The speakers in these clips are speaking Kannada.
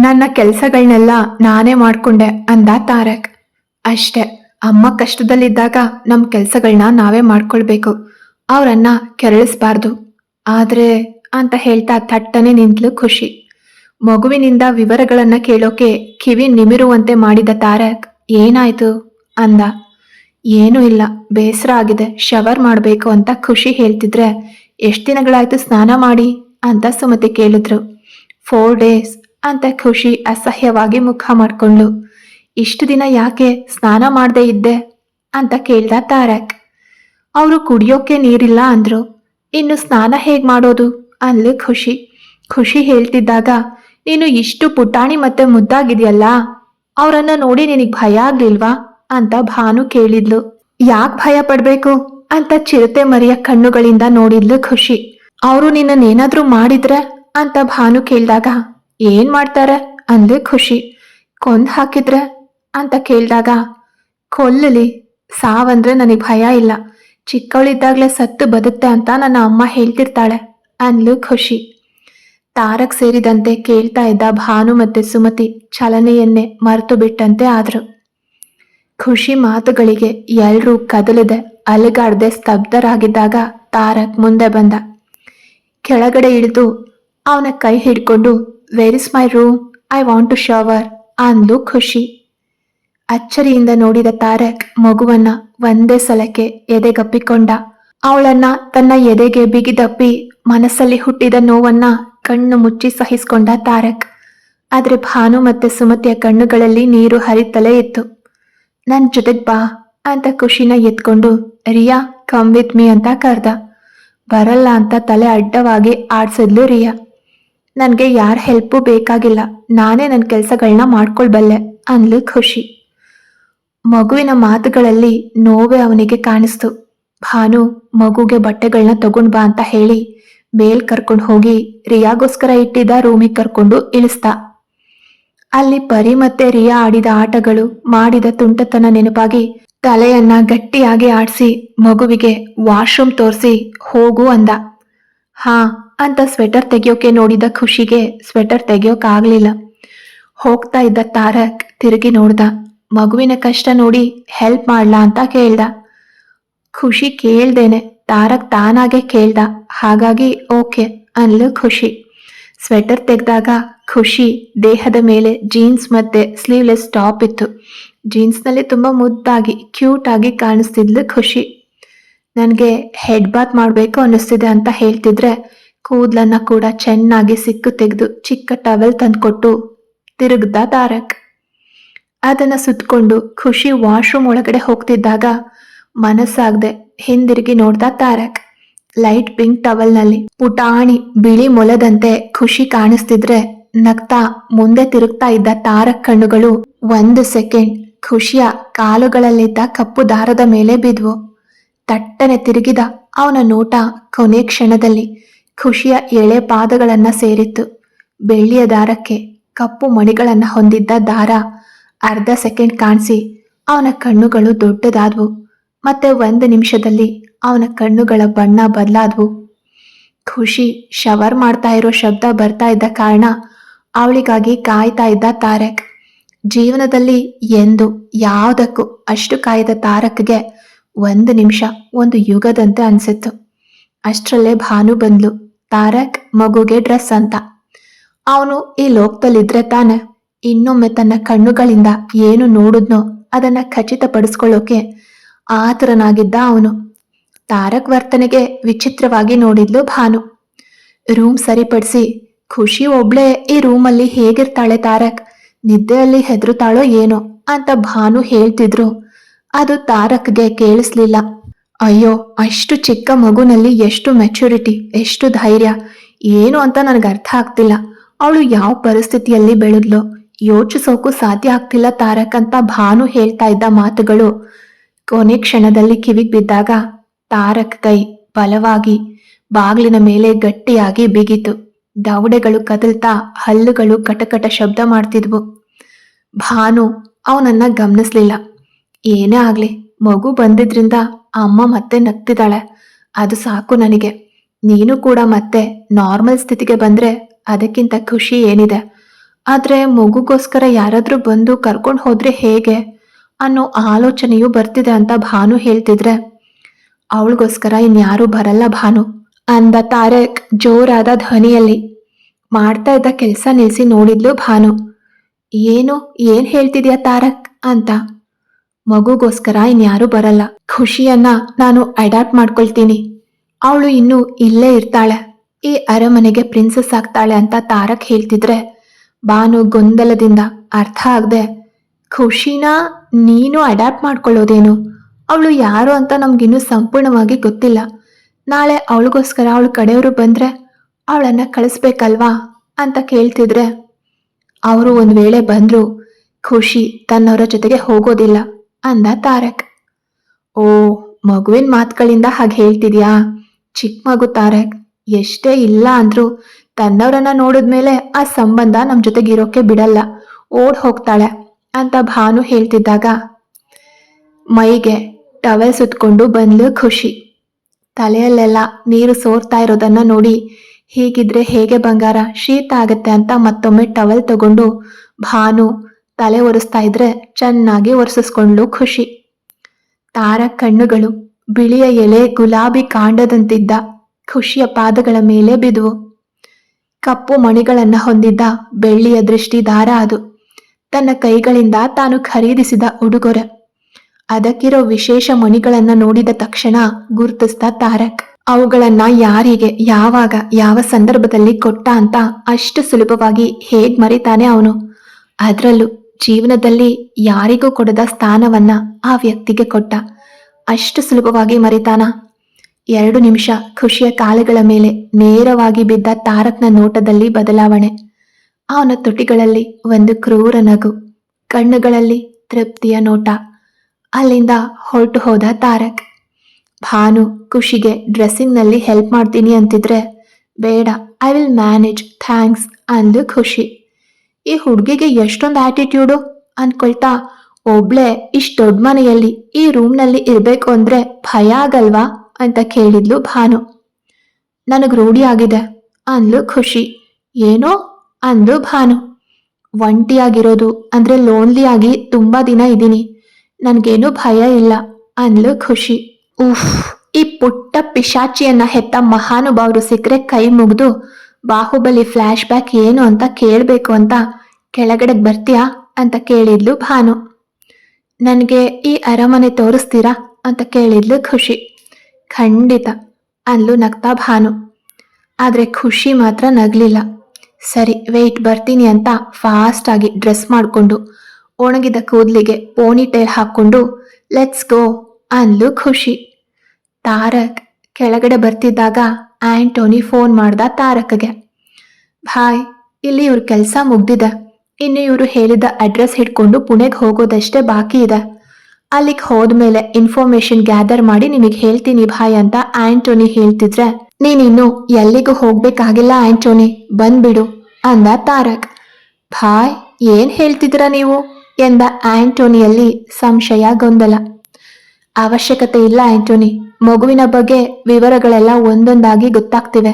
ನನ್ನ ಕೆಲಸಗಳನ್ನೆಲ್ಲ ನಾನೇ ಮಾಡ್ಕೊಂಡೆ ಅಂದ ತಾರಕ್. ಅಷ್ಟೆ, ಅಮ್ಮ ಕಷ್ಟದಲ್ಲಿದ್ದಾಗ ನಮ್ಮ ಕೆಲಸಗಳನ್ನ ನಾವೇ ಮಾಡ್ಕೊಳ್ಬೇಕು. ಅವರನ್ನ ಕೆರಳಿಸ್ಬಾರ್ದು. ಆದರೆ, ಅಂತ ಹೇಳ್ತಾ ಥಟ್ಟನೆ ನಿಂತಲು ಖುಷಿ. ಮಗುವಿನಿಂದ ವಿವರಗಳನ್ನ ಕೇಳೋಕೆ ಕಿವಿ ನಿಮಿರುವಂತೆ ಮಾಡಿದ ತಾರಕ್, ಏನಾಯ್ತು ಅಂದ. ಏನೂ ಇಲ್ಲ, ಬೇಸರ ಆಗಿದೆ, ಶವರ್ ಮಾಡಬೇಕು ಅಂತ ಖುಷಿ ಹೇಳ್ತಿದ್ರೆ, ಎಷ್ಟು ದಿನಗಳಾಯ್ತು ಸ್ನಾನ ಮಾಡಿ? ಅಂತ ಸುಮತಿ ಕೇಳಿದ್ರು. ಫೋರ್ ಡೇಸ್ ಅಂತ ಖುಷಿ ಅಸಹ್ಯವಾಗಿ ಮುಖ ಮಾಡ್ಕೊಂಡ್ಲು ಇಷ್ಟು ದಿನ ಯಾಕೆ ಸ್ನಾನ ಮಾಡದೇ ಇದ್ದೆ? ಅಂತ ಕೇಳ್ದ ತಾರಕ್. ಅವರು ಕುಡಿಯೋಕೆ ನೀರಿಲ್ಲ ಅಂದ್ರು. ಇನ್ನು ಸ್ನಾನ ಹೇಗ್ ಮಾಡೋದು? ಅಂದ್ಲು ಖುಷಿ. ಖುಷಿ ಹೇಳ್ತಿದ್ದಾಗ, ನೀನು ಇಷ್ಟು ಪುಟಾಣಿ ಮತ್ತೆ ಮುದ್ದಾಗಿದೆಯಲ್ಲ, ಅವರನ್ನ ನೋಡಿ ನಿನಗ್ ಭಯ ಆಗ್ಲಿಲ್ವಾ? ಅಂತ ಭಾನು ಕೇಳಿದ್ಲು. ಯಾಕ್ ಭಯ ಪಡ್ಬೇಕು? ಅಂತ ಚಿರತೆ ಮರಿಯ ಕಣ್ಣುಗಳಿಂದ ನೋಡಿದ್ಲು ಖುಷಿ. ಅವರು ನಿನ್ನನ್ನೇನಾದ್ರೂ ಮಾಡಿದ್ರೆ? ಅಂತ ಭಾನು ಕೇಳ್ದಾಗ ಏನ್ ಮಾಡ್ತಾರೆ? ಅಂದೆ ಖುಷಿ. ಕೊಂದ್ ಹಾಕಿದ್ರೆ ಅಂತ ಕೇಳಿದಾಗ, ಕೊಲ್ಲಲಿ, ಸಾವಂದ್ರೆ ನನಗೆ ಭಯ ಇಲ್ಲ. ಚಿಕ್ಕವಳಿದ್ದಾಗಲೇ ಸತ್ತು ಬದುಕ್ತೆ ಅಂತ ನನ್ನ ಅಮ್ಮ ಹೇಳ್ತಿರ್ತಾಳೆ ಅಂದ್ಲು ಖುಷಿ. ತಾರಕ್ ಸೇರಿದಂತೆ ಕೇಳ್ತಾ ಇದ್ದ ಭಾನು ಮತ್ತೆ ಸುಮತಿ ಚಲನೆಯನ್ನೇ ಮರೆತು ಬಿಟ್ಟಂತೆ ಆದ್ರು. ಖುಷಿ ಮಾತುಗಳಿಗೆ ಎಲ್ರೂ ಕದಲದೆ, ಅಲುಗಾಡದೆ ಸ್ತಬ್ಧರಾಗಿದ್ದಾಗ ತಾರಕ್ ಮುಂದೆ ಬಂದ. ಕೆಳಗಡೆ ಇಳಿದು ಅವನ ಕೈ ಹಿಡ್ಕೊಂಡು where is my room I want to shower ಅಂದ್ಲು ಖುಷಿ. ಅಚ್ಚರಿಯಿಂದ ನೋಡಿದ ತಾರಕ್ ಮಗುವನ್ನ ಒಂದೇ ಸಲಕ್ಕೆ ಎದೆಗಪ್ಪಿಕೊಂಡ. ಅವಳನ್ನ ತನ್ನ ಎದೆಗೆ ಬಿಗಿದಪ್ಪಿ ಮನಸ್ಸಲ್ಲಿ ಹುಟ್ಟಿದ ನೋವನ್ನ ಕಣ್ಣು ಮುಚ್ಚಿ ಸಹಿಸಿಕೊಂಡ ತಾರಕ್. ಆದ್ರೆ ಭಾನು ಮತ್ತೆ ಸುಮತಿಯ ಕಣ್ಣುಗಳಲ್ಲಿ ನೀರು ಹರಿತಲೇ ಇತ್ತು. ನನ್ ಜೊತೆಗ್ ಬಾ ಅಂತ ಖುಷಿನ ಎತ್ಕೊಂಡು, ರಿಯಾ ಕಮ್ ವಿತ್ ಮೀ ಅಂತ ಕರ್ದ. ಬರಲ್ಲ ಅಂತ ತಲೆ ಅಡ್ಡವಾಗಿ ಆಡ್ಸಿದ್ಲು ರಿಯಾ. ನನ್ಗೆ ಯಾರ ಹೆಲ್ಪು ಬೇಕಾಗಿಲ್ಲ. ನಾನೇ ನನ್ನ ಕೆಲಸಗಳನ್ನ ಮಾಡ್ಕೊಳ್ಬಲ್ಲೆ ಅನ್ಲು ಖುಷಿ. ಮಗುವಿನ ಮಾತುಗಳಲ್ಲಿ ನೋವೇ ಅವನಿಗೆ ಕಾಣಿಸ್ತು. ಭಾನು ಮಗುಗೆ ಬಟ್ಟೆಗಳನ್ನ ತಗೊಂಡ್ ಬಾ ಅಂತ ಹೇಳಿ ಮೇಲ್ ಕರ್ಕೊಂಡು ಹೋಗಿ ರಿಯಾಗೋಸ್ಕರ ಇಟ್ಟಿದ್ದ ರೂಮಿಗೆ ಕರ್ಕೊಂಡು ಇಳಿಸ್ತ. ಅಲ್ಲಿ ಪರಿ ಮತ್ತೆ ರಿಯಾ ಆಡಿದ ಆಟಗಳು, ಮಾಡಿದ ತುಂಟತನ ನೆನಪಾಗಿ ತಲೆಯನ್ನ ಗಟ್ಟಿಯಾಗಿ ಆಡಿಸಿ ಮಗುವಿಗೆ ವಾಶ್ರೂಮ್ ತೋರಿಸಿ ಹೋಗು ಅಂದ. ಹಾ ಅಂತ ಸ್ವೆಟರ್ ತೆಗಿಯೋಕೆ ನೋಡಿದ ಖುಷಿಗೆ ಸ್ವೆಟರ್ ತೆಗಿಯೋಕಾಗ್ಲಿಲ್ಲ. ಹೋಗ್ತಾ ಇದ್ದ ತಾರಕ್ ತಿರುಗಿ ನೋಡ್ದ. ಮಗುವಿನ ಕಷ್ಟ ನೋಡಿ ಹೆಲ್ಪ್ ಮಾಡ್ಲಾ ಅಂತ ಕೇಳ್ದ. ಖುಷಿ ಕೇಳ್ದೇನೆ. ತಾರಕ್ ತಾನಾಗೆ ಕೇಳ್ದ. ಹಾಗಾಗಿ ಓಕೆ ಅನ್ಲು ಖುಷಿ. ಸ್ವೆಟರ್ ತೆಗೆದಾಗ ಖುಷಿ ದೇಹದ ಮೇಲೆ ಜೀನ್ಸ್ ಮತ್ತೆ ಸ್ಲೀವ್ಲೆಸ್ ಟಾಪ್ ಇತ್ತು. ಜೀನ್ಸ್ನಲ್ಲಿ ತುಂಬಾ ಮುದ್ದಾಗಿ ಕ್ಯೂಟ್ ಆಗಿ ಕಾಣಿಸ್ತಿದ್ಲು ಖುಷಿ. ನನಗೆ ಹೆಡ್ ಬಾತ್ ಮಾಡಬೇಕು ಅನ್ನಿಸ್ತಿದೆ ಅಂತ ಹೇಳ್ತಿದ್ರೆ ಕೂದ್ಲನ್ನ ಕೂಡ ಚೆನ್ನಾಗಿ ಸಿಕ್ಕು ತೆಗೆದು ಚಿಕ್ಕ ಟವೆಲ್ ತಂದ್ಕೊಟ್ಟು ತಿರುಗ್ದ ತಾರಕ್. ಅದನ್ನ ಸುತ್ಕೊಂಡು ಖುಷಿ ವಾಶ್ರೂಮ್ ಒಳಗಡೆ ಹೋಗ್ತಿದ್ದಾಗ ಮನಸ್ಸಾಗದೆ ಹಿಂದಿರುಗಿ ನೋಡ್ದ ತಾರಕ್. ಲೈಟ್ ಪಿಂಕ್ ಟವಲ್ನಲ್ಲಿ ಪುಟಾಣಿ, ಬಿಳಿ ಮೊಲದಂತೆ ಖುಷಿ ಕಾಣಿಸ್ತಿದ್ರೆ ನಗ್ತಾ ಮುಂದೆ ತಿರುಗ್ತಾ ಇದ್ದ ತಾರಕ್ ಕಣ್ಣುಗಳು ಒಂದು ಸೆಕೆಂಡ್ ಖುಷಿಯ ಕಾಲುಗಳಲ್ಲಿದ್ದ ಕಪ್ಪು ದಾರದ ಮೇಲೆ ಬಿದ್ವು. ತಟ್ಟನೆ ತಿರುಗಿದ ಅವನ ನೋಟ ಕೊನೆ ಕ್ಷಣದಲ್ಲಿ ಖುಷಿಯ ಎಳೆ ಪಾದಗಳನ್ನ ಸೇರಿತ್ತು. ಬೆಳ್ಳಿಯ ದಾರಕ್ಕೆ ಕಪ್ಪು ಮಣಿಗಳನ್ನ ಹೊಂದಿದ್ದ ದಾರ ಅರ್ಧ ಸೆಕೆಂಡ್ ಕಾಣಿಸಿ ಅವನ ಕಣ್ಣುಗಳು ದೊಡ್ಡದಾದ್ವು. ಮತ್ತೆ ಒಂದು ನಿಮಿಷದಲ್ಲಿ ಅವನ ಕಣ್ಣುಗಳ ಬಣ್ಣ ಬದಲಾದ್ವು. ಖುಷಿ ಶವರ್ ಮಾಡ್ತಾ ಇರೋ ಶಬ್ದ ಬರ್ತಾ ಇದ್ದ ಕಾರಣ ಅವಳಿಗಾಗಿ ಕಾಯ್ತಾ ಇದ್ದ ತಾರಕ್. ಜೀವನದಲ್ಲಿ ಎಂದು ಯಾವುದಕ್ಕೂ ಅಷ್ಟು ಕಾಯ್ದ ತಾರಕ್ಗೆ ಒಂದು ನಿಮಿಷ, ಒಂದು ಯುಗದಂತೆ ಅನಿಸಿತ್ತು. ಅಷ್ಟರಲ್ಲೇ ಭಾನು ಬಂದ್ಲು. ತಾರಕ್ ಮಗುಗೆ ಡ್ರೆಸ್ ಅಂತ. ಅವನು ಈ ಲೋಕದಲ್ಲಿದ್ರೆ ತಾನೆ ಇನ್ನೊಮ್ಮೆ ತನ್ನ ಕಣ್ಣುಗಳಿಂದ ಏನು ನೋಡಿದ್ನೋ ಅದನ್ನ ಖಚಿತಪಡಿಸ್ಕೊಳ್ಳೋಕೆ ಆತುರನಾಗಿದ್ದ ಅವನು. ತಾರಕ್ ವರ್ತನೆಗೆ ವಿಚಿತ್ರವಾಗಿ ನೋಡಿದ್ಲು ಭಾನು. ರೂಮ್ ಸರಿಪಡಿಸಿ, ಖುಷಿ ಒಬ್ಳೆ ಈ ರೂಮಲ್ಲಿ ಹೇಗಿರ್ತಾಳೆ ತಾರಕ್, ನಿದ್ದೆಯಲ್ಲಿ ಹೆದರುತ್ತಾಳೋ ಏನೋ ಅಂತ ಭಾನು ಹೇಳ್ತಿದ್ರು. ಅದು ತಾರಕ್ಗೆ ಕೇಳಿಸ್ಲಿಲ್ಲ. ಅಯ್ಯೋ, ಅಷ್ಟು ಚಿಕ್ಕ ಮಗುನಲ್ಲಿ ಎಷ್ಟು ಮೆಚುರಿಟಿ ಎಷ್ಟು ಧೈರ್ಯ. ಏನು ಅಂತ ನನಗೆ ಅರ್ಥ ಆಗ್ತಿಲ್ಲ. ಅವಳು ಯಾವ ಪರಿಸ್ಥಿತಿಯಲ್ಲಿ ಬೆಳೆದ್ಲು? ಯೋಚಿಸೋಕು ಸಾಧ್ಯ ಆಗ್ತಿಲ್ಲ ತಾರಕ್ ಅಂತ ಭಾನು ಹೇಳ್ತಾ ಇದ್ದ ಮಾತುಗಳು. ಕೊನೆ ಕ್ಷಣದಲ್ಲಿ ಕಿವಿಗ್ ಬಿದ್ದಾಗ ತಾರಕ್ ಕೈ ಬಲವಾಗಿ ಬಾಗಿಲಿನ ಮೇಲೆ ಗಟ್ಟಿಯಾಗಿ ಬಿಗಿತು. ದವಡೆಗಳು ಕದಲ್ತಾ ಹಲ್ಲುಗಳು ಕಟಕಟ ಶಬ್ದ ಮಾಡ್ತಿದ್ವು. ಭಾನು ಅವನನ್ನ ಗಮನಿಸ್ಲಿಲ್ಲ. ಏನೇ ಆಗ್ಲಿ, ಮಗು ಬಂದಿದ್ರಿಂದ ಅಮ್ಮ ಮತ್ತೆ ನಗ್ತಿದ್ದಾಳೆ. ಅದು ಸಾಕು ನನಗೆ. ನೀನು ಕೂಡ ಮತ್ತೆ ನಾರ್ಮಲ್ ಸ್ಥಿತಿಗೆ ಬಂದ್ರೆ ಅದಕ್ಕಿಂತ ಖುಷಿ ಏನಿದೆ? ಆದ್ರೆ ಮಗುಗೋಸ್ಕರ ಯಾರಾದ್ರೂ ಬಂದು ಕರ್ಕೊಂಡು ಹೋದ್ರೆ ಹೇಗೆ? ಅನ್ನೋ ಆಲೋಚನೆಯು ಬರ್ತಿದೆ ಅಂತ ಭಾನು ಹೇಳ್ತಿದ್ರೆ, ಅವಳಿಗೋಸ್ಕರ ಇನ್ಯಾರೂ ಬರಲ್ಲ ಭಾನು, ಅಂದ ತಾರೆಕ್ ಜೋರಾದ ಧ್ವನಿಯಲ್ಲಿ. ಮಾಡ್ತಾ ಇದ್ದ ಕೆಲಸ ನಿಲ್ಸಿ ನೋಡಿದ್ಲು ಭಾನು. ಏನು, ಏನ್ ಹೇಳ್ತಿದ್ಯಾ ತಾರಕ್? ಅಂತ. ಮಗುಗೋಸ್ಕರ ಇನ್ಯಾರೂ ಬರಲ್ಲ. ಖುಷಿಯನ್ನ ನಾನು ಅಡಾಪ್ಟ್ ಮಾಡ್ಕೊಳ್ತೀನಿ. ಅವಳು ಇನ್ನು ಇಲ್ಲೇ ಇರ್ತಾಳೆ. ಈ ಅರಮನೆಗೆ ಪ್ರಿನ್ಸಸ್ ಆಗ್ತಾಳೆ ಅಂತ ತಾರಕ್ ಹೇಳ್ತಿದ್ರೆ ಬಾನು ಗೊಂದಲದಿಂದ ಅರ್ಥ ಆಗದೆ, ಖುಷಿನ ನೀನು ಅಡಾಪ್ಟ್ ಮಾಡ್ಕೊಳ್ಳೋದೇನು? ಅವಳು ಯಾರು ಅಂತ ನಮ್ಗಿನ್ನೂ ಸಂಪೂರ್ಣವಾಗಿ ಗೊತ್ತಿಲ್ಲ. ನಾಳೆ ಅವಳಿಗೋಸ್ಕರ ಅವಳು ಕಡೆಯವರು ಬಂದ್ರೆ ಅವಳನ್ನ ಕಳಿಸ್ಬೇಕಲ್ವಾ? ಅಂತ ಕೇಳ್ತಿದ್ರೆ, ಅವರು ಒಂದು ವೇಳೆ ಬಂದ್ರು ಖುಷಿ ತನ್ನವರ ಜೊತೆಗೆ ಹೋಗೋದಿಲ್ಲ. ಅಂದ ತಾರಕ್. ಓ, ಮಗುವಿನ ಮಾತುಗಳಿಂದ ಹಾಗೆ ಹೇಳ್ತಿದ್ಯಾ? ಚಿಕ್ಕ ಮಗು ತಾರಕ್, ಎಷ್ಟೇ ಇಲ್ಲ ಅಂದ್ರು ತನ್ನವರನ್ನ ನೋಡಿದ್ಮೇಲೆ ಆ ಸಂಬಂಧ ನಮ್ಮ ಜೊತೆಗೆ ಇರೋಕೆ ಬಿಡಲ್ಲ, ಓಡ್ ಹೋಗ್ತಾಳೆ ಅಂತ ಭಾನು ಹೇಳ್ತಿದ್ದಾಗ, ಮೈಗೆ ಟವೆಲ್ ಸುತ್ಕೊಂಡು ಬಂದ್ಲು ಖುಷಿ. ತಲೆಯಲ್ಲೆಲ್ಲ ನೀರು ಸೋರ್ತಾ ಇರೋದನ್ನ ನೋಡಿ ಹೀಗಿದ್ರೆ ಹೇಗೆ ಬಂಗಾರ, ಶೀತ ಆಗತ್ತೆ ಅಂತ ಮತ್ತೊಮ್ಮೆ ಟವೆಲ್ ತಗೊಂಡು ಭಾನು ತಲೆ ಒರೆಸ್ತಾ ಇದ್ರೆ ಚೆನ್ನಾಗಿ ಒರೆಸಿಸ್ಕೊಂಡ್ಲು ಖುಷಿ. ತಾರ ಕಣ್ಣುಗಳು ಬಿಳಿಯ ಎಲೆ ಗುಲಾಬಿ ಕಾಂಡದಂತಿದ್ದ ಖುಷಿಯ ಪಾದಗಳ ಮೇಲೆ ಬಿದುವು. ಕಪ್ಪು ಮಣಿಗಳನ್ನ ಹೊಂದಿದ್ದ ಬೆಳ್ಳಿಯ ದೃಷ್ಟಿ ದಾರ ಅದು. ತನ್ನ ಕೈಗಳಿಂದ ತಾನು ಖರೀದಿಸಿದ ಉಡುಗೊರೆ. ಅದಕ್ಕಿರೋ ವಿಶೇಷ ಮಣಿಗಳನ್ನ ನೋಡಿದ ತಕ್ಷಣ ಗುರುತಿಸ್ದ ತಾರಕ್, ಅವುಗಳನ್ನ ಯಾರಿಗೆ, ಯಾವಾಗ, ಯಾವ ಸಂದರ್ಭದಲ್ಲಿ ಕೊಟ್ಟ ಅಂತ ಅಷ್ಟು ಸುಲಭವಾಗಿ ಹೇಗ್ ಮರಿತಾನೆ ಅವನು? ಅದ್ರಲ್ಲೂ ಜೀವನದಲ್ಲಿ ಯಾರಿಗೂ ಕೊಡದ ಸ್ಥಾನವನ್ನ ಆ ವ್ಯಕ್ತಿಗೆ ಕೊಟ್ಟ. ಅಷ್ಟು ಸುಲಭವಾಗಿ ಮರಿತಾನ. ಎರಡು ನಿಮಿಷ ಖುಷಿಯ ಕಾಲುಗಳ ಮೇಲೆ ನೇರವಾಗಿ ಬಿದ್ದ ತಾರಕ್ನ ನೋಟದಲ್ಲಿ ಬದಲಾವಣೆ. ಅವನ ತುಟಿಗಳಲ್ಲಿ ಒಂದು ಕ್ರೂರ ನಗು, ಕಣ್ಣುಗಳಲ್ಲಿ ತೃಪ್ತಿಯ ನೋಟ. ಅಲ್ಲಿಂದ ಹೊರಟು ಹೋದ ತಾರಕ್. ಭಾನು, ಖುಷಿಗೆ ಡ್ರೆಸ್ಸಿಂಗ್ನಲ್ಲಿ ಹೆಲ್ಪ್ ಮಾಡ್ತೀನಿ ಅಂತಿದ್ರೆ, ಬೇಡ, ಐ ವಿಲ್ ಮ್ಯಾನೇಜ್, ಥ್ಯಾಂಕ್ಸ್ ಅಂದು ಖುಷಿ. ಈ ಹುಡುಗಿಗೆ ಎಷ್ಟೊಂದು ಆಟಿಟ್ಯೂಡು ಅನ್ಕೊಳ್ತಾ, ಒಬ್ಳೆ ಇಷ್ಟು ದೊಡ್ಡ ಮನೆಯಲ್ಲಿ ಈ ರೂಮ್ನಲ್ಲಿ ಇರಬೇಕು ಅಂದ್ರೆ ಭಯ ಆಗಲ್ವಾ ಅಂತ ಕೇಳಿದ್ಲು ಭಾನು. ನನಗೆ ರೂಢಿ ಆಗಿದೆ, ಅಂದ್ಲು ಖುಷಿ. ಏನೋ, ಅಂದ್ಲು ಭಾನು. ಒಂಟಿಯಾಗಿರೋದು ಅಂದ್ರೆ ಲೋನ್ಲಿ ಆಗಿ ತುಂಬಾ ದಿನ ಇದ್ದೀನಿ. ನನ್ಗೇನು ಭಯ ಇಲ್ಲ, ಅಂದ್ಲು ಖುಷಿ. ಉಫ್, ಈ ಪುಟ್ಟ ಪಿಶಾಚಿಯನ್ನ ಹೆತ್ತ ಮಹಾನುಭಾವರು ಸಿಕ್ಕರೆ ಕೈ ಮುಗಿದು ಬಾಹುಬಲಿ ಫ್ಲಾಶ್ ಬ್ಯಾಕ್ ಏನು ಅಂತ ಕೇಳಬೇಕು ಅಂತ ಕೆಳಗಡೆಗೆ ಬರ್ತೀಯಾ ಅಂತ ಕೇಳಿದ್ಲು ಭಾನು. ನನಗೆ ಈ ಅರಮನೆ ತೋರಿಸ್ತೀರಾ ಅಂತ ಕೇಳಿದ್ಲು ಖುಷಿ. ಖಂಡಿತ ಅನ್ಲು ನಗ್ತಾ ಭಾನು. ಆದರೆ ಖುಷಿ ಮಾತ್ರ ನಗಲಿಲ್ಲ. ಸರಿ ವೆಯ್ಟ್ ಬರ್ತೀನಿ ಅಂತ ಫಾಸ್ಟ್ ಆಗಿ ಡ್ರೆಸ್ ಮಾಡಿಕೊಂಡು ಒಣಗಿದ ಕೂದಲಿಗೆ ಪೋನಿ ಟೇಲ್ ಹಾಕ್ಕೊಂಡು ಲೆಟ್ಸ್ ಗೋ ಅನ್ಲು ಖುಷಿ. ತಾರಕ್ ಕೆಳಗಡೆ ಬರ್ತಿದ್ದಾಗ ಆಂಟೋನಿ ಫೋನ್ ಮಾಡ್ದ ತಾರಕ್ಗೆ. ಭಾಯ್, ಇಲ್ಲಿ ಇವ್ರ ಕೆಲಸ ಮುಗ್ದಿದೆ. ಇನ್ನು ಇವರು ಹೇಳಿದ ಅಡ್ರೆಸ್ ಹಿಡ್ಕೊಂಡು ಪುಣೆಗೆ ಹೋಗೋದಷ್ಟೇ ಬಾಕಿ ಇದೆ. ಅಲ್ಲಿಗೆ ಹೋದ್ಮೇಲೆ ಇನ್ಫಾರ್ಮೇಶನ್ ಗ್ಯಾದರ್ ಮಾಡಿ ನಿಮಗೆ ಹೇಳ್ತೀನಿ ಭಾಯ್ ಅಂತ ಆಂಟೋನಿ ಹೇಳ್ತಿದ್ರೆ ನೀನಿನ್ನು ಎಲ್ಲಿಗೂ ಹೋಗ್ಬೇಕಾಗಿಲ್ಲ ಆಂಟೋನಿ ಬಂದ್ಬಿಡು ಅಂದ ತಾರಕ್. ಭಾಯ್, ಏನ್ ಹೇಳ್ತಿದ್ರ ನೀವು? ಎಂದ ಆಂಟೋನಿಯಲ್ಲಿ ಸಂಶಯ ಗೊಂದಲ. ಅವಶ್ಯಕತೆ ಇಲ್ಲ ಆಂಟೋನಿ ಮಗುವಿನ ಬಗ್ಗೆ ವಿವರಗಳೆಲ್ಲ ಒಂದೊಂದಾಗಿ ಗೊತ್ತಾಗ್ತಿವೆ.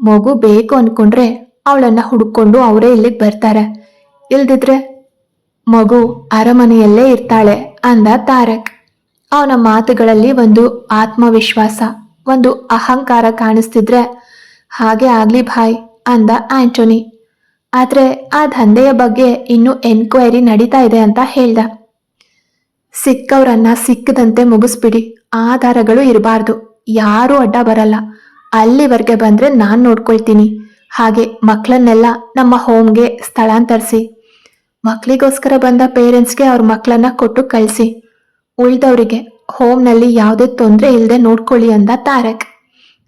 ಮಗು ಬೇಕು ಅನ್ಕೊಂಡ್ರೆ ಅವಳನ್ನ ಹುಡುಕೊಂಡು ಅವರೇ ಇಲ್ಲಿಗೆ ಬರ್ತಾರೆ. ಇಲ್ದಿದ್ರೆ ಮಗು ಅರಮನೆಯಲ್ಲೇ ಇರ್ತಾಳೆ ಅಂದ ತಾರಕ್. ಅವನ ಮಾತುಗಳಲ್ಲಿ ಒಂದು ಆತ್ಮವಿಶ್ವಾಸ, ಒಂದು ಅಹಂಕಾರ ಕಾಣಿಸ್ತಿದ್ರೆ ಹಾಗೆ ಆಗ್ಲಿ ಭಾಯ್ ಅಂದ ಆಂಟೋನಿ. ಆದ್ರೆ ಆ ದಂಧೆಯ ಬಗ್ಗೆ ಇನ್ನೂ ಎನ್ಕ್ವೈರಿ ನಡೀತಾ ಇದೆ ಅಂತ ಹೇಳ್ದ. ಸಿಕ್ಕವ್ರನ್ನ ಸಿಕ್ಕದಂತೆ ಮುಗಿಸ್ಬಿಡಿ. ಆಧಾರಗಳು ಇರಬಾರ್ದು. ಯಾರೂ ಅಡ್ಡ ಬರಲ್ಲ. ಅಲ್ಲಿವರೆಗೆ ಬಂದ್ರೆ ನಾನು ನೋಡ್ಕೊಳ್ತೀನಿ. ಹಾಗೆ ಮಕ್ಕಳನ್ನೆಲ್ಲ ನಮ್ಮ ಹೋಮ್ಗೆ ಸ್ಥಳಾಂತರಿಸಿ. ಮಕ್ಕಳಿಗೋಸ್ಕರ ಬಂದ ಪೇರೆಂಟ್ಸ್ಗೆ ಅವ್ರ ಮಕ್ಕಳನ್ನ ಕೊಟ್ಟು ಕಳಿಸಿ. ಉಳಿದವರಿಗೆ ಹೋಮ್ನಲ್ಲಿ ಯಾವುದೇ ತೊಂದರೆ ಇಲ್ಲದೆ ನೋಡ್ಕೊಳ್ಳಿ ಅಂದ ತಾರಕ್.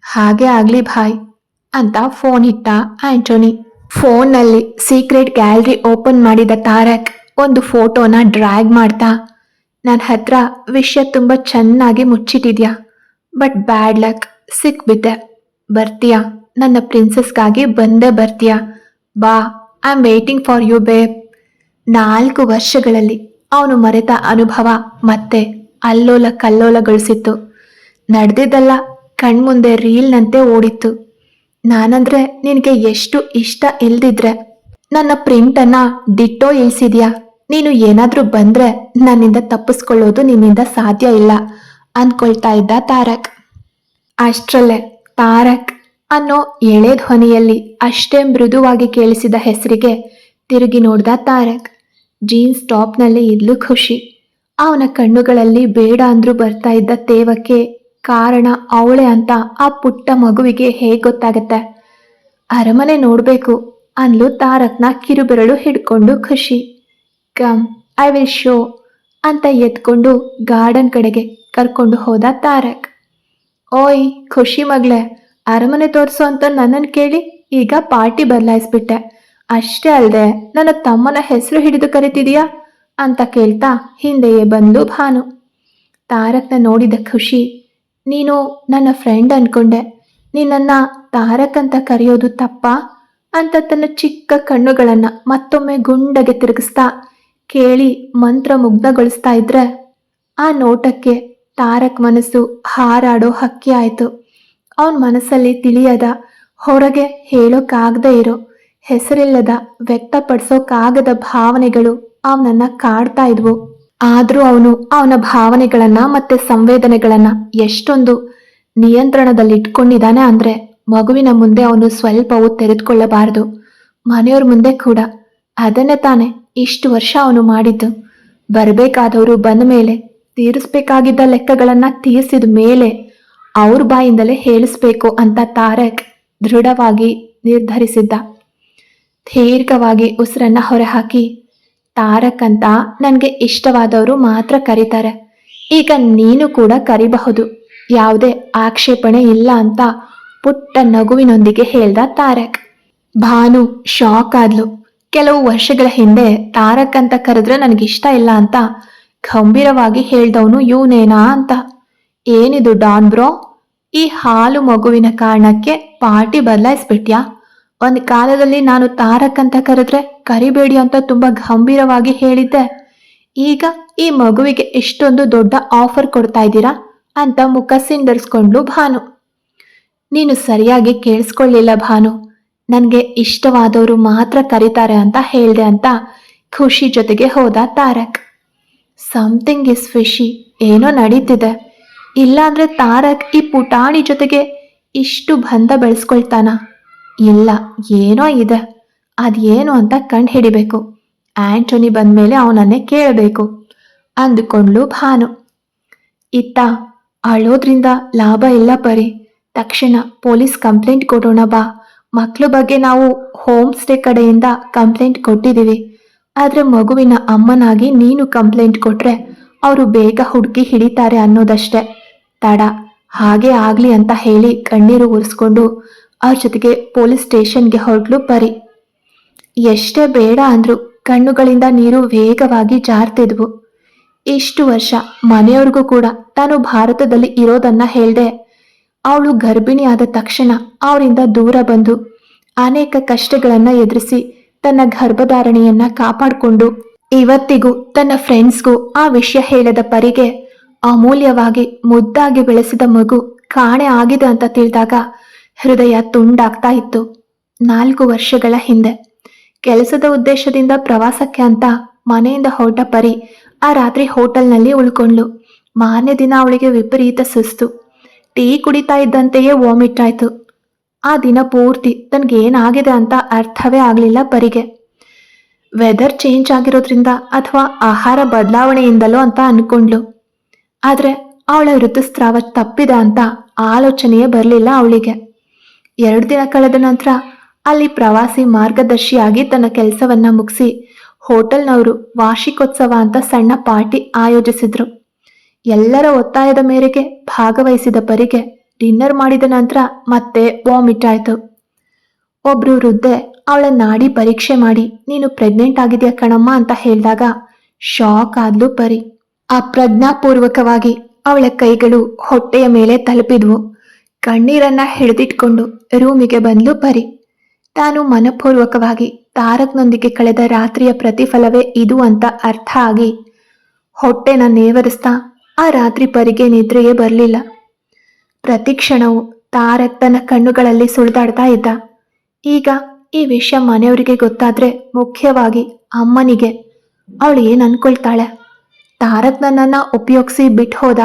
ಹಾಗೆ ಆಗ್ಲಿ ಭಾಯ್ ಅಂತ ಫೋನ್ ಇಟ್ಟ ಆಂಟೋನಿ. ಫೋನ್ನಲ್ಲಿ ಸೀಕ್ರೆಟ್ ಗ್ಯಾಲರಿ ಓಪನ್ ಮಾಡಿದ ತಾರಕ್ ಒಂದು ಫೋಟೋನ ಡ್ರ್ಯಾಗ್ ಮಾಡ್ತಾ ನನ್ನ ಹತ್ರ ವಿಷಯ ತುಂಬ ಚೆನ್ನಾಗಿ ಮುಚ್ಚಿಟ್ಟಿದ್ಯಾ? ಬಟ್ ಬ್ಯಾಡ್ ಲಕ್ ಸಿಕ್ಬಿದ್ದೆ ಬರ್ತೀಯಾ? ನನ್ನ ಪ್ರಿನ್ಸಸ್ಗಾಗಿ ಬಂದೇ ಬರ್ತೀಯಾ? ಬಾ I am waiting for you babe ನಾಲ್ಕು ವರ್ಷಗಳಲ್ಲಿ ಅವನು ಮರೆತ ಅನುಭವ ಮತ್ತೆ ಅಲ್ಲೋಲ ಕಲ್ಲೋಲಗೊಳಿಸಿತ್ತು. ನಡೆದಿದ್ದಲ್ಲ ಕಣ್ಮುಂದೆ ರೀಲ್ನಂತೆ ಓಡಿತ್ತು. ನಾನಂದ್ರೆ ನಿನಗೆ ಎಷ್ಟು ಇಷ್ಟ ಇಲ್ದಿದ್ರೆ? ನನ್ನ ಪ್ರಿಂಟನ್ನ ಡಿಟ್ಟೋ ಇಳಿಸಿದ್ಯಾ? ನೀನು ಏನಾದ್ರೂ ಬಂದ್ರೆ ನನ್ನಿಂದ ತಪ್ಪಿಸ್ಕೊಳ್ಳೋದು ನಿನ್ನಿಂದ ಸಾಧ್ಯ ಇಲ್ಲ ಅಂದ್ಕೊಳ್ತಾ ಇದ್ದ ತಾರಕ್. ಅಷ್ಟರಲ್ಲೇ ತಾರಕ್ ಅನ್ನೋ ಎಳೆ ಧ್ವನಿಯಲ್ಲಿ ಅಷ್ಟೇ ಮೃದುವಾಗಿ ಕೇಳಿಸಿದ ಹೆಸರಿಗೆ ತಿರುಗಿ ನೋಡ್ದ ತಾರಕ್. ಜೀನ್ಸ್ ಟಾಪ್ನಲ್ಲಿ ಇದ್ಲು ಖುಷಿ. ಅವನ ಕಣ್ಣುಗಳಲ್ಲಿ ಬೇಡ ಅಂದ್ರೂ ಬರ್ತಾ ಇದ್ದ ತೇವಕ್ಕೆ ಕಾರಣ ಅವಳೆ ಅಂತ ಆ ಪುಟ್ಟ ಮಗುವಿಗೆ ಹೇಗೆ ಗೊತ್ತಾಗತ್ತೆ? ಅರಮನೆ ನೋಡ್ಬೇಕು, ಅನ್ಲು ತಾರಕ್ನ ಕಿರುಬೆರಳು ಹಿಡ್ಕೊಂಡು ಖುಷಿ. ಕಮ್ ಐ ವಿಲ್ ಶೋ ಅಂತ ಎತ್ಕೊಂಡು ಗಾರ್ಡನ್ ಕಡೆಗೆ ಕರ್ಕೊಂಡು ಹೋದ ತಾರಕ್. ಓಯ್, ಖುಷಿ ಮಗಳೇ, ಅರಮನೆ ತೋರಿಸು ಅಂತ ನನ್ನನ್ನು ಕೇಳಿ ಈಗ ಪಾರ್ಟಿ ಬದಲಾಯಿಸ್ಬಿಟ್ಟೆ. ಅಷ್ಟೇ ಅಲ್ಲದೆ ನನ್ನ ತಮ್ಮನ ಹೆಸರು ಹಿಡಿದು ಕರಿತಿದೀಯಾ ಅಂತ ಕೇಳ್ತಾ ಹಿಂದೆಯೇ ಬಂದು ಭಾನು. ತಾರಕ್ನ ನೋಡಿದ ಖುಷಿ, ನೀನು ನನ್ನ ಫ್ರೆಂಡ್ ಅನ್ಕೊಂಡೆ, ನಿನ್ನನ್ನ ತಾರಕ್ ಅಂತ ಕರೆಯೋದು ತಪ್ಪಾ ಅಂತ ತನ್ನ ಚಿಕ್ಕ ಕಣ್ಣುಗಳನ್ನು ಮತ್ತೊಮ್ಮೆ ಗುಂಡಗೆ ತಿರುಗಿಸ್ತಾ ಕೇಳಿ ಮಂತ್ರ ಮುಗ್ಧಗೊಳಿಸ್ತಾ ಇದ್ರೆ ಆ ನೋಟಕ್ಕೆ ತಾರಕ್ ಮನಸ್ಸು ಹಾರಾಡೋ ಹಕ್ಕಿ ಆಯ್ತು. ಅವನ ಮನಸ್ಸಲ್ಲಿ ತಿಳಿಯದ ಹೊರಗೆ ಹೇಳೋಕ್ಕಾಗದೇ ಇರೋ ಹೆಸರಿಲ್ಲದ ವ್ಯಕ್ತಪಡಿಸೋಕ್ಕಾಗದ ಭಾವನೆಗಳು ಅವನನ್ನ ಕಾಡ್ತಾ ಇದ್ವು. ಆದ್ರೂ ಅವನು ಅವನ ಭಾವನೆಗಳನ್ನ ಮತ್ತೆ ಸಂವೇದನೆಗಳನ್ನ ಎಷ್ಟೊಂದು ನಿಯಂತ್ರಣದಲ್ಲಿ ಇಟ್ಕೊಂಡಿದ್ದಾನೆ ಅಂದ್ರೆ ಮಗುವಿನ ಮುಂದೆ ಅವನು ಸ್ವಲ್ಪವೂ ತೆರೆದುಕೊಳ್ಳಬಾರದು. ಮನೆಯವ್ರ ಮುಂದೆ ಕೂಡ ಅದನ್ನೇ ತಾನೆ ಇಷ್ಟು ವರ್ಷ ಅವನು ಮಾಡಿದ್ದು. ಬರಬೇಕಾದವರು ಬಂದ ಮೇಲೆ ತೀರಿಸ್ಬೇಕಾಗಿದ್ದ ಲೆಕ್ಕಗಳನ್ನ ತೀರಿಸಿದ ಮೇಲೆ ಅವ್ರ ಬಾಯಿಂದಲೇ ಹೇಳಿಸ್ಬೇಕು ಅಂತ ತಾರಕ್ ದೃಢವಾಗಿ ನಿರ್ಧರಿಸಿದ್ದ. ದೀರ್ಘವಾಗಿ ಉಸಿರನ್ನ ಹೊರಹಾಕಿ, ತಾರಕ್ ಅಂತ ನನಗೆ ಇಷ್ಟವಾದವರು ಮಾತ್ರ ಕರೀತಾರೆ. ಈಗ ನೀನು ಕೂಡ ಕರಿಬಹುದು. ಯಾವುದೇ ಆಕ್ಷೇಪಣೆ ಇಲ್ಲ ಅಂತ ಪುಟ್ಟ ನಗುವಿನೊಂದಿಗೆ ಹೇಳ್ದ ತಾರಕ್. ಭಾನು ಶಾಕ್ ಆದ್ಲು. ಕೆಲವು ವರ್ಷಗಳ ಹಿಂದೆ ತಾರಕ್ ಅಂತ ಕರೆದ್ರೆ ನನಗಿಷ್ಟ ಇಲ್ಲ ಅಂತ ಗಂಭೀರವಾಗಿ ಹೇಳ್ದವನು ಇವನೇನಾ ಅಂತ. ಏನಿದು ಡಾನ್ ಬ್ರೋ? ಈ ಹಾಲು ಮಗುವಿನ ಕಾರಣಕ್ಕೆ ಪಾರ್ಟಿ ಬದಲಾಯಿಸ್ಬಿಟ್ಯಾ? ಒಂದು ಕಾಲದಲ್ಲಿ ನಾನು ತಾರಕ್ ಅಂತ ಕರೆದ್ರೆ ಕರಿಬೇಡಿ ಅಂತ ತುಂಬಾ ಗಂಭೀರವಾಗಿ ಹೇಳಿದ್ದೆ. ಈಗ ಈ ಮಗುವಿಗೆ ಇಷ್ಟೊಂದು ದೊಡ್ಡ ಆಫರ್ ಕೊಡ್ತಾ ಇದ್ದೀರಾ ಅಂತ ಮುಖ ಭಾನು. ನೀನು ಸರಿಯಾಗಿ ಕೇಳಿಸ್ಕೊಳ್ಳಿಲ್ಲ ಭಾನು. ನನಗೆ ಇಷ್ಟವಾದವರು ಮಾತ್ರ ಕರೀತಾರೆ ಅಂತ ಹೇಳ್ದೆ ಅಂತ ಖುಷಿ ಜೊತೆಗೆ ಹೋದ ತಾರಕ್. ಸಮಥಿಂಗ್ ಇಸ್ ಫಿಶಿ ಏನೋ ನಡೀತಿದೆ. ಇಲ್ಲಾಂದ್ರೆ ತಾರಕ್ ಈ ಪುಟಾಣಿ ಜೊತೆಗೆ ಇಷ್ಟು ಬಂಧ ಬೆಳೆಸ್ಕೊಳ್ತಾನ? ಇಲ್ಲ, ಏನೋ ಇದೆ. ಅದೇನು ಅಂತ ಕಂಡು ಹಿಡಿಬೇಕು. ಆಂಟೋನಿ ಬಂದ್ಮೇಲೆ ಅವನನ್ನೇ ಕೇಳಬೇಕು ಅಂದುಕೊಂಡ್ಲು ಭಾನು. ಇತ್ತ, ಅಳೋದ್ರಿಂದ ಲಾಭ ಇಲ್ಲ ಪರಿ. ತಕ್ಷಣ ಪೊಲೀಸ್ ಕಂಪ್ಲೇಂಟ್ ಕೊಡೋಣ ಬಾ. ಮಕ್ಳ ಬಗ್ಗೆ ನಾವು ಹೋಮ್ ಸ್ಟೇ ಕಡೆಯಿಂದ ಕಂಪ್ಲೇಂಟ್ ಕೊಟ್ಟಿದ್ದೀವಿ. ಆದರೆ ಮಗುವಿನ ಅಮ್ಮನಾಗಿ ನೀನು ಕಂಪ್ಲೇಂಟ್ ಕೊಟ್ರೆ ಅವರು ಬೇಗ ಹುಡುಕಿ ಹಿಡಿತಾರೆ ಅನ್ನೋದಷ್ಟೇ. ತಡ, ಹಾಗೆ ಆಗ್ಲಿ ಅಂತ ಹೇಳಿ ಕಣ್ಣೀರು ಉರಿಸ್ಕೊಂಡು ಅವ್ರ ಜೊತೆಗೆ ಪೊಲೀಸ್ ಸ್ಟೇಷನ್ಗೆ ಹೊರಟ್ಲು ಪರಿ. ಎಷ್ಟೇ ಬೇಡ ಅಂದ್ರು ಕಣ್ಣುಗಳಿಂದ ನೀರು ವೇಗವಾಗಿ ಜಾರ್ತಿದ್ವು. ಇಷ್ಟು ವರ್ಷ ಮನೆಯವ್ರಿಗೂ ಕೂಡ ತಾನು ಭಾರತದಲ್ಲಿ ಇರೋದನ್ನ ಹೇಳ್ದೆ ಅವಳು ಗರ್ಭಿಣಿಯಾದ ತಕ್ಷಣ ಅವರಿಂದ ದೂರ ಬಂದು ಅನೇಕ ಕಷ್ಟಗಳನ್ನ ಎದುರಿಸಿ ತನ್ನ ಗರ್ಭಧಾರಣೆಯನ್ನ ಕಾಪಾಡಿಕೊಂಡು ಇವತ್ತಿಗೂ ತನ್ನ ಫ್ರೆಂಡ್ಸ್ಗೂ ಆ ವಿಷಯ ಹೇಳದ ಪರಿಗೆ ಅಮೂಲ್ಯವಾಗಿ ಮುದ್ದಾಗಿ ಬೆಳೆಸಿದ ಮಗು ಕಾಣೆ ಆಗಿದೆ ಅಂತ ತಿಳಿದಾಗ ಹೃದಯ ತುಂಡಾಗ್ತಾ ಇತ್ತು. ನಾಲ್ಕು ವರ್ಷಗಳ ಹಿಂದೆ ಕೆಲಸದ ಉದ್ದೇಶದಿಂದ ಪ್ರವಾಸಕ್ಕೆ ಅಂತ ಮನೆಯಿಂದ ಹೊರಟ ಪರಿ ಆ ರಾತ್ರಿ ಹೋಟೆಲ್ನಲ್ಲಿ ಉಳ್ಕೊಂಡ್ಲು. ಮಾನ್ಯ ದಿನ ಅವಳಿಗೆ ವಿಪರೀತ ಸುಸ್ತು. ಟೀ ಕುಡಿತಾ ಇದ್ದಂತೆಯೇ ವಾಮಿಟ್ ಆಯ್ತು ಆ ದಿನ ಪೂರ್ತಿ ತನ್ಗೇನಾಗಿದೆ ಅಂತ ಅರ್ಥವೇ ಆಗಲಿಲ್ಲ ಪರಿಗೆ. ವೆದರ್ ಚೇಂಜ್ ಆಗಿರೋದ್ರಿಂದ ಅಥವಾ ಆಹಾರ ಬದಲಾವಣೆಯಿಂದಲೋ ಅಂತ ಅನ್ಕೊಂಡ್ಲು. ಆದ್ರೆ ಅವಳ ಋತುಸ್ರಾವ ತಪ್ಪಿದೆ ಅಂತ ಆಲೋಚನೆಯೇ ಬರಲಿಲ್ಲ ಅವಳಿಗೆ. ಎರಡು ದಿನ ಕಳೆದ ನಂತರ ಅಲ್ಲಿ ಪ್ರವಾಸಿ ಮಾರ್ಗದರ್ಶಿಯಾಗಿ ತನ್ನ ಕೆಲಸವನ್ನ ಮುಗಿಸಿ ಹೋಟೆಲ್ನವರು ವಾರ್ಷಿಕೋತ್ಸವ ಅಂತ ಸಣ್ಣ ಪಾರ್ಟಿ ಆಯೋಜಿಸಿದ್ರು. ಎಲ್ಲರ ಒತ್ತಾಯದ ಮೇರೆಗೆ ಭಾಗವಹಿಸಿದ ಪರಿಗೆ ಡಿನ್ನರ್ ಮಾಡಿದ ನಂತರ ಮತ್ತೆ ವಾಮಿಟ್ ಆಯ್ತು. ಒಬ್ರು ವೃದ್ಧೆ ಅವಳ ನಾಡಿ ಪರೀಕ್ಷೆ ಮಾಡಿ, ನೀನು ಪ್ರೆಗ್ನೆಂಟ್ ಆಗಿದೆಯಾ ಕಣಮ್ಮ? ಅಂತ ಹೇಳಿದಾಗ, ಶಾಕ್ ಆದ್ಲು ಪರಿ. ಅಪ್ರಜ್ಞಾಪೂರ್ವಕವಾಗಿ ಅವಳ ಕೈಗಳು ಹೊಟ್ಟೆಯ ಮೇಲೆ ತಲುಪಿದ್ವು. ಕಣ್ಣೀರನ್ನ ಹಿಡಿದಿಟ್ಕೊಂಡು ರೂಮಿಗೆ ಬಂದ್ಲು ಪರಿ. ತಾನು ಮನಪೂರ್ವಕವಾಗಿ ತಾರಕ್ನೊಂದಿಗೆ ಕಳೆದ ರಾತ್ರಿಯ ಪ್ರತಿಫಲವೇ ಇದು ಅಂತ ಅರ್ಥ ಆಗಿ ಹೊಟ್ಟೆನ ನೇವರಿಸ್ತಾ ಆ ರಾತ್ರಿ ಪರಿಗೆ ನಿದ್ರೆಯೇ ಬರಲಿಲ್ಲ. ಪ್ರತಿ ತಾರತ್ನ ತಾರಕ್ ತನ್ನ ಕಣ್ಣುಗಳಲ್ಲಿ ಸುಳಿದಾಡ್ತಾ ಇದ್ದ. ಈಗ ಈ ವಿಷಯ ಮನೆಯವರಿಗೆ ಗೊತ್ತಾದ್ರೆ ಮುಖ್ಯವಾಗಿ ಅಮ್ಮನಿಗೆ. ಅವಳು ಏನು ಅನ್ಕೊಳ್ತಾಳೆ? ತಾರಕ್ ನನ್ನನ್ನು ಉಪಯೋಗಿಸಿ ಬಿಟ್ಟು ಹೋದ.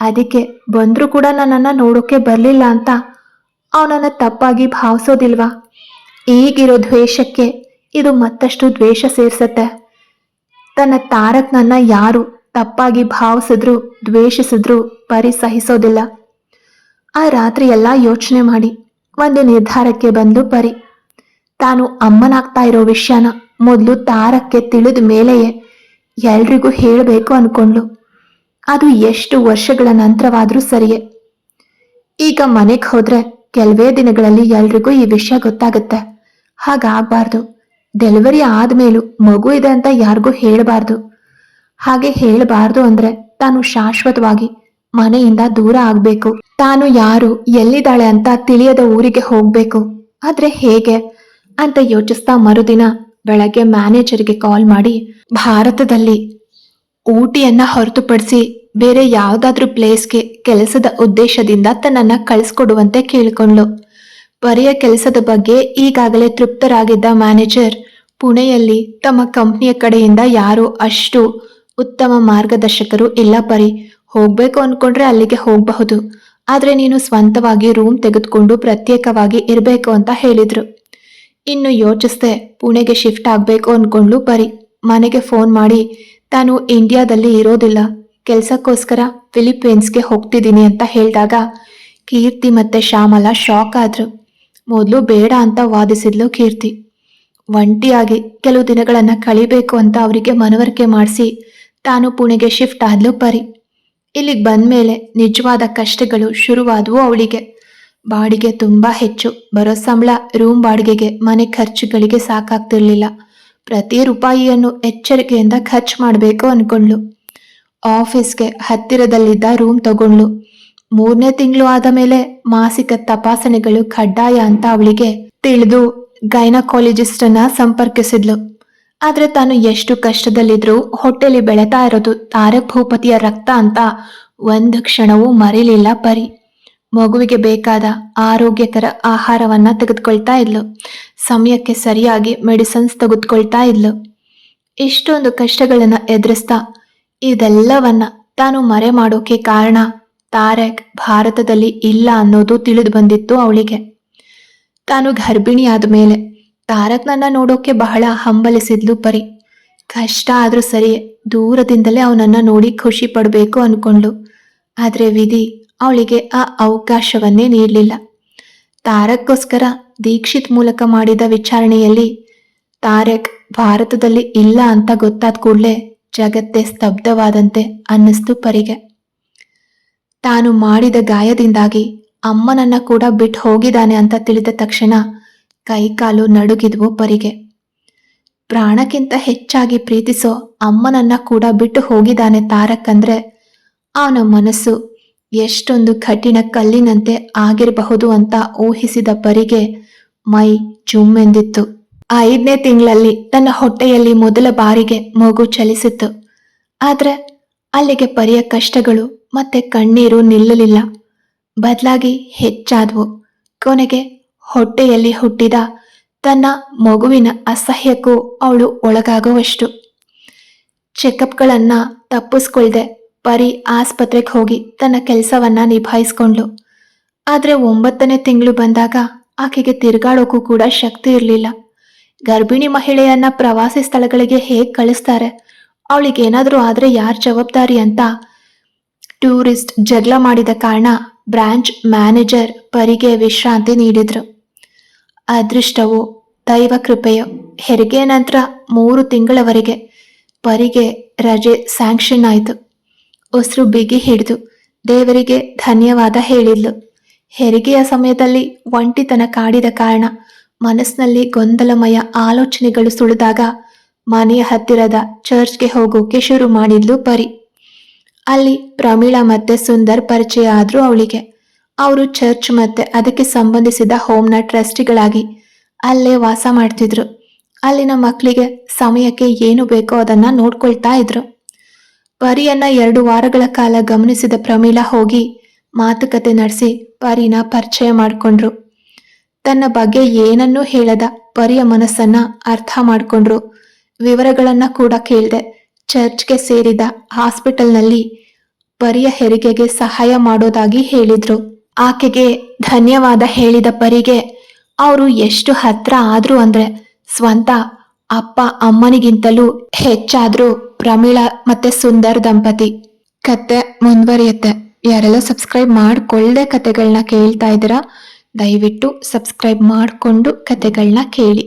ಅದಕ್ಕೆ ಬಂದರೂ ಕೂಡ ನನ್ನನ್ನು ನೋಡೋಕೆ ಬರಲಿಲ್ಲ ಅಂತ ಅವನನ್ನು ತಪ್ಪಾಗಿ ಭಾವಿಸೋದಿಲ್ವಾ? ಈಗಿರೋ ದ್ವೇಷಕ್ಕೆ ಇದು ಮತ್ತಷ್ಟು ದ್ವೇಷ ಸೇರ್ಸತ್ತೆ. ತನ್ನ ತಾರಕ್ನನ್ನ ಯಾರು ತಪ್ಪಾಗಿ ಭಾವಿಸಿದ್ರು, ದ್ವೇಷಿಸಿದ್ರು ಪರಿ ಸಹಿಸೋದಿಲ್ಲ ಆ ರಾತ್ರಿ ಎಲ್ಲ ಯೋಚನೆ ಮಾಡಿ, ಒಂದು ನಿರ್ಧಾರಕ್ಕೆ ಬಂದು ಪರಿ. ತಾನು ಅಮ್ಮನಾಗ್ತಾ ಇರೋ ವಿಷಯನ ಮೊದಲು ತಾರಕ್ಕೆ ತಿಳಿದ ಮೇಲೆಯೇ ಎಲ್ರಿಗೂ ಹೇಳಬೇಕು ಅನ್ಕೊಂಡ್ಲು ಅದು ಎಷ್ಟು ವರ್ಷಗಳ ನಂತರವಾದ್ರೂ ಸರಿಯೇ. ಈಗ ಮನೆಗೆ ಹೋದ್ರೆ ಕೆಲವೇ ದಿನಗಳಲ್ಲಿ ಎಲ್ರಿಗೂ ಈ ವಿಷಯ ಗೊತ್ತಾಗುತ್ತೆ. ಹಾಗಾಗಬಾರ್ದು. ಡೆಲಿವರಿ ಆದ್ಮೇಲೂ ಮಗು ಇದೆ ಅಂತ ಯಾರಿಗೂ ಹೇಳಬಾರ್ದು. ಹಾಗೆ ಹೇಳಬಾರ್ದು ಅಂದ್ರೆ ತಾನು ಶಾಶ್ವತವಾಗಿ ಮನೆಯಿಂದ ದೂರ ಆಗ್ಬೇಕು. ತಾನು ಯಾರು, ಎಲ್ಲಿದ್ದಾಳೆ ಅಂತ ತಿಳಿಯದ ಊರಿಗೆ ಹೋಗ್ಬೇಕು. ಆದ್ರೆ ಹೇಗೆ ಅಂತ ಯೋಚಿಸ್ತಾ ಮರುದಿನ ಬೆಳಗ್ಗೆ ಮ್ಯಾನೇಜರ್ಗೆ ಕಾಲ್ ಮಾಡಿ, ಭಾರತದಲ್ಲಿ ಊಟಿಯನ್ನ ಹೊರತುಪಡಿಸಿ ಬೇರೆ ಯಾವ್ದಾದ್ರೂ ಪ್ಲೇಸ್ಗೆ ಕೆಲಸದ ಉದ್ದೇಶದಿಂದ ತನ್ನನ್ನ ಕಳಿಸ್ಕೊಡುವಂತೆ ಕೇಳಿಕೊಂಡ್ಲು ಪರಿಯ ಕೆಲಸದ ಬಗ್ಗೆ ಈಗಾಗಲೇ ತೃಪ್ತರಾಗಿದ್ದ ಮ್ಯಾನೇಜರ್ ಪುಣೆಯಲ್ಲಿ ತಮ್ಮ ಕಂಪ್ನಿಯ ಕಡೆಯಿಂದ ಯಾರು ಅಷ್ಟು ಉತ್ತಮ ಮಾರ್ಗದರ್ಶಕರು ಇಲ್ಲ ಪರಿ. ಹೋಗ್ಬೇಕು ಅನ್ಕೊಂಡ್ರೆ ಅಲ್ಲಿಗೆ ಹೋಗಬಹುದು. ಆದ್ರೆ ನೀನು ಸ್ವಂತವಾಗಿ ರೂಮ್ ತೆಗೆದುಕೊಂಡು ಪ್ರತ್ಯೇಕವಾಗಿ ಇರಬೇಕು ಅಂತ ಹೇಳಿದ್ರು. ಇನ್ನು ಯೋಚಿಸ್ದೆ, ಪುಣೆಗೆ ಶಿಫ್ಟ್ ಆಗ್ಬೇಕು ಅನ್ಕೊಂಡ್ಲು ಪರಿ. ಮನೆಗೆ ಫೋನ್ ಮಾಡಿ, ತಾನು ಇಂಡಿಯಾದಲ್ಲಿ ಇರೋದಿಲ್ಲ. ಕೆಲ್ಸಕ್ಕೋಸ್ಕರ ಫಿಲಿಪೀನ್ಸ್ಗೆ ಹೋಗ್ತಿದ್ದೀನಿ ಅಂತ ಹೇಳಿದಾಗ, ಕೀರ್ತಿ ಮತ್ತೆ ಶ್ಯಾಮಲ ಶಾಕ್ ಆದ್ರು. ಮೊದಲು ಬೇಡ ಅಂತ ವಾದಿಸಿದ್ಲು ಕೀರ್ತಿ. ಒಂಟಿಯಾಗಿ, ಕೆಲವು ದಿನಗಳನ್ನ ಕಳಿಬೇಕು ಅಂತ ಅವರಿಗೆ ಮನವರಿಕೆ ಮಾಡಿಸಿ ತಾನು ಪುಣೆಗೆ ಶಿಫ್ಟ್ ಆದ್ಲು ಪರಿ. ಇಲ್ಲಿಗೆ ಬಂದ ಮೇಲೆ ನಿಜವಾದ ಕಷ್ಟಗಳು ಶುರುವಾದವು ಅವಳಿಗೆ. ಬಾಡಿಗೆ ತುಂಬಾ ಹೆಚ್ಚು. ಬರೋ ಸಂಬಳ ರೂಮ್ ಬಾಡಿಗೆಗೆ, ಮನೆ ಖರ್ಚುಗಳಿಗೆ ಸಾಕಾಗ್ತಿರ್ಲಿಲ್ಲ. ಪ್ರತಿ ರೂಪಾಯಿಯನ್ನು ಎಚ್ಚರಿಕೆಯಿಂದ ಖರ್ಚು ಮಾಡಬೇಕು ಅನ್ಕೊಂಡ್ಲು ಆಫೀಸ್ಗೆ ಹತ್ತಿರದಲ್ಲಿದ್ದ ರೂಮ್ ತಗೊಂಡ್ಳು. ಮೂರನೇ ತಿಂಗಳು ಆದ ಮೇಲೆ ಮಾಸಿಕ ತಪಾಸಣೆಗಳು ಕಡ್ಡಾಯ ಅಂತ ಅವಳಿಗೆ ತಿಳಿದು ಗೈನಕಾಲಜಿಸ್ಟ್ ಅನ್ನ ಸಂಪರ್ಕಿಸಿದ್ಲು. ಆದ್ರೆ ತಾನು ಎಷ್ಟು ಕಷ್ಟದಲ್ಲಿದ್ರೂ ಹೊಟ್ಟೆಲಿ ಬೆಳೆತಾ ಇರೋದು ತಾರಕ್ ಭೂಪತಿಯ ರಕ್ತ ಅಂತ ಒಂದು ಕ್ಷಣವೂ ಮರಿಲಿಲ್ಲ ಪರಿ. ಮಗುವಿಗೆ ಬೇಕಾದ ಆರೋಗ್ಯಕರ ಆಹಾರವನ್ನ ತೆಗೆದುಕೊಳ್ತಾ ಇದ್ಲು. ಸಮಯಕ್ಕೆ ಸರಿಯಾಗಿ ಮೆಡಿಸಿನ್ಸ್ ತೆಗೆದುಕೊಳ್ತಾ ಇದ್ಲು. ಇಷ್ಟೊಂದು ಕಷ್ಟಗಳನ್ನ ಎದುರಿಸ್ತಾ ಇದೆಲ್ಲವನ್ನ ತಾನು ಮರೆ ಮಾಡೋಕೆ ಕಾರಣ ತಾರಕ್ ಭಾರತದಲ್ಲಿ ಇಲ್ಲ ಅನ್ನೋದು ತಿಳಿದು ಬಂದಿತ್ತು ಅವಳಿಗೆ. ತಾನು ಗರ್ಭಿಣಿಯಾದ ಮೇಲೆ ತಾರಕ್ ನನ್ನ ನೋಡೋಕೆ ಬಹಳ ಹಂಬಲಿಸಿದ್ಲು ಪರಿ. ಕಷ್ಟ ಆದ್ರೂ ಸರಿ, ದೂರದಿಂದಲೇ ಅವನನ್ನ ನೋಡಿ ಖುಷಿ ಪಡಬೇಕು ಅನ್ಕೊಂಡ್ಲು ಆದ್ರೆ ವಿಧಿ, ಅವಳಿಗೆ ಆ ಅವಕಾಶವನ್ನೇ ನೀಡಲಿಲ್ಲ. ತಾರಕ್ಗೋಸ್ಕರ ದೀಕ್ಷಿತ್ ಮೂಲಕ ಮಾಡಿದ ವಿಚಾರಣೆಯಲ್ಲಿ ತಾರಕ್ ಭಾರತದಲ್ಲಿ ಇಲ್ಲ ಅಂತ ಗೊತ್ತಾದ ಕೂಡಲೇ ಜಗತ್ತೇ ಸ್ತಬ್ಧವಾದಂತೆ ಅನ್ನಿಸ್ತು ಪರಿಗೆ. ತಾನು ಮಾಡಿದ ಗಾಯದಿಂದಾಗಿ ಅಮ್ಮನನ್ನ ಕೂಡ ಬಿಟ್ಟು ಹೋಗಿದ್ದಾನೆ ಅಂತ ತಿಳಿದ ತಕ್ಷಣ ಕೈಕಾಲು ನಡುಗಿದ್ವು ಪರಿಗೆ. ಪ್ರಾಣಕ್ಕಿಂತ ಹೆಚ್ಚಾಗಿ ಪ್ರೀತಿಸೋ ಅಮ್ಮನನ್ನ ಕೂಡ ಬಿಟ್ಟು ಹೋಗಿದ್ದಾನೆ ತಾರಕ್ ಅಂದ್ರೆ ಅವನ ಮನಸ್ಸು ಎಷ್ಟೊಂದು ಕಠಿಣ ಕಲ್ಲಿನಂತೆ ಆಗಿರಬಹುದು ಅಂತ ಊಹಿಸಿದ ಪರಿಗೆ ಮೈ ಜುಮ್ಮೆಂದಿತ್ತು. ಐದನೇ ತಿಂಗಳಲ್ಲಿ ತನ್ನ ಹೊಟ್ಟೆಯಲ್ಲಿ ಮೊದಲ ಬಾರಿಗೆ ಮಗು ಚಲಿಸಿತ್ತು. ಆದ್ರೆ ಅಲ್ಲಿಗೆ ಪರಿಯ ಕಷ್ಟಗಳು ಮತ್ತೆ ಕಣ್ಣೀರು ನಿಲ್ಲಲಿಲ್ಲ. ಬದಲಾಗಿ ಹೆಚ್ಚಾದವು. ಕೊನೆಗೆ ಹೊಟ್ಟೆಯಲ್ಲಿ ಹುಟ್ಟಿದ ತನ್ನ ಮಗುವಿನ ಅಸಹ್ಯಕ್ಕೂ ಅವಳು ಒಳಗಾಗುವಷ್ಟು. ಚೆಕಪ್ಗಳನ್ನ ತಪ್ಪಿಸ್ಕೊಳ್ದೆ ಪರಿ ಆಸ್ಪತ್ರೆಗೆ ಹೋಗಿ ತನ್ನ ಕೆಲಸವನ್ನ ನಿಭಾಯಿಸ್ಕೊಂಡ್ಳು. ಆದ್ರೆ ಒಂಬತ್ತನೇ ತಿಂಗಳು ಬಂದಾಗ ಆಕೆಗೆ ತಿರುಗಾಡೋಕ್ಕೂ ಕೂಡ ಶಕ್ತಿ ಇರಲಿಲ್ಲ. ಗರ್ಭಿಣಿ ಮಹಿಳೆಯನ್ನ ಪ್ರವಾಸಿ ಸ್ಥಳಗಳಿಗೆ ಹೇಗೆ ಕಳಿಸ್ತಾರೆ? ಅವಳಿಗೆ ಏನಾದರೂ ಆದರೆ ಯಾರ ಜವಾಬ್ದಾರಿ ಅಂತ ಟೂರಿಸ್ಟ್ ಜಗಳ ಮಾಡಿದ ಕಾರಣ ಬ್ರಾಂಚ್ ಮ್ಯಾನೇಜರ್ ಪರಿಗೆ ವಿಶ್ರಾಂತಿ ನೀಡಿದ್ರು. ಅದೃಷ್ಟವು ದೈವ ಕೃಪೆಯು ಹೆರಿಗೆ ನಂತರ ಮೂರು ತಿಂಗಳವರೆಗೆ ಪರಿಗೆ ರಜೆ ಸ್ಯಾಂಕ್ಷನ್ ಆಯಿತು. ಉಸಿರು ಬಿಗಿ ಹಿಡಿದು ದೇವರಿಗೆ ಧನ್ಯವಾದ ಹೇಳಿದ್ಲು. ಹೆರಿಗೆಯ ಸಮಯದಲ್ಲಿ ಒಂಟಿತನ ಕಾಡಿದ ಕಾರಣ ಮನಸ್ಸಿನಲ್ಲಿ ಗೊಂದಲಮಯ ಆಲೋಚನೆಗಳು ಸುಳಿದಾಗ ಮನೆಯ ಹತ್ತಿರದ ಚರ್ಚ್ಗೆ ಹೋಗೋಕೆ ಶುರು ಮಾಡಿದ್ಲು ಪರಿ. ಅಲ್ಲಿ ಪ್ರಮೀಳಾ ಮತ್ತೆ ಸುಂದರ್ ಪರಿಚಯ ಆದ್ರು ಅವಳಿಗೆ. ಅವರು ಚರ್ಚ್ ಮತ್ತೆ ಅದಕ್ಕೆ ಸಂಬಂಧಿಸಿದ ಹೋಮ್ನ ಟ್ರಸ್ಟಿಗಳಾಗಿ ಅಲ್ಲೇ ವಾಸ ಮಾಡ್ತಿದ್ರು. ಅಲ್ಲಿನ ಮಕ್ಕಳಿಗೆ ಸಮಯಕ್ಕೆ ಏನು ಬೇಕೋ ಅದನ್ನ ನೋಡ್ಕೊಳ್ತಾ ಇದ್ರು. ಪರಿಯನ್ನ ಎರಡು ವಾರಗಳ ಕಾಲ ಗಮನಿಸಿದ ಪ್ರಮೀಳಾ ಹೋಗಿ ಮಾತುಕತೆ ನಡೆಸಿ ಪರಿನ ಪರಿಚಯ ಮಾಡಿಕೊಂಡ್ರು. ತನ್ನ ಬಗ್ಗೆ ಏನನ್ನೂ ಹೇಳದ ಪರಿಯ ಮನಸ್ಸನ್ನ ಅರ್ಥ ಮಾಡಿಕೊಂಡ್ರು. ವಿವರಗಳನ್ನ ಕೂಡ ಕೇಳಿದೆ ಚರ್ಚ್ಗೆ ಸೇರಿದ ಹಾಸ್ಪಿಟಲ್ನಲ್ಲಿ ಪರಿಯ ಹೆರಿಗೆಗೆ ಸಹಾಯ ಮಾಡೋದಾಗಿ ಹೇಳಿದ್ರು. ಆಕೆಗೆ ಧನ್ಯವಾದ ಹೇಳಿದ ಪರಿಗೆ ಅವರು ಎಷ್ಟು ಹತ್ರ ಆದ್ರು ಅಂದ್ರೆ ಸ್ವಂತ ಅಪ್ಪ ಅಮ್ಮನಿಗಿಂತಲೂ ಹೆಚ್ಚಾದ್ರು ಪ್ರಮೀಳ ಮತ್ತೆ ಸುಂದರ್ ದಂಪತಿ. ಕತೆ ಮುಂದುವರಿಯುತ್ತೆ. ಯಾರೆಲ್ಲ ಸಬ್ಸ್ಕ್ರೈಬ್ ಮಾಡಿಕೊಳ್ಳದೆ ಕತೆಗಳನ್ನ ಕೇಳ್ತಾ ಇದ್ದೀರಾ, ದಯವಿಟ್ಟು ಸಬ್ಸ್ಕ್ರೈಬ್ ಮಾಡಿಕೊಂಡು ಕತೆಗಳನ್ನ ಕೇಳಿ.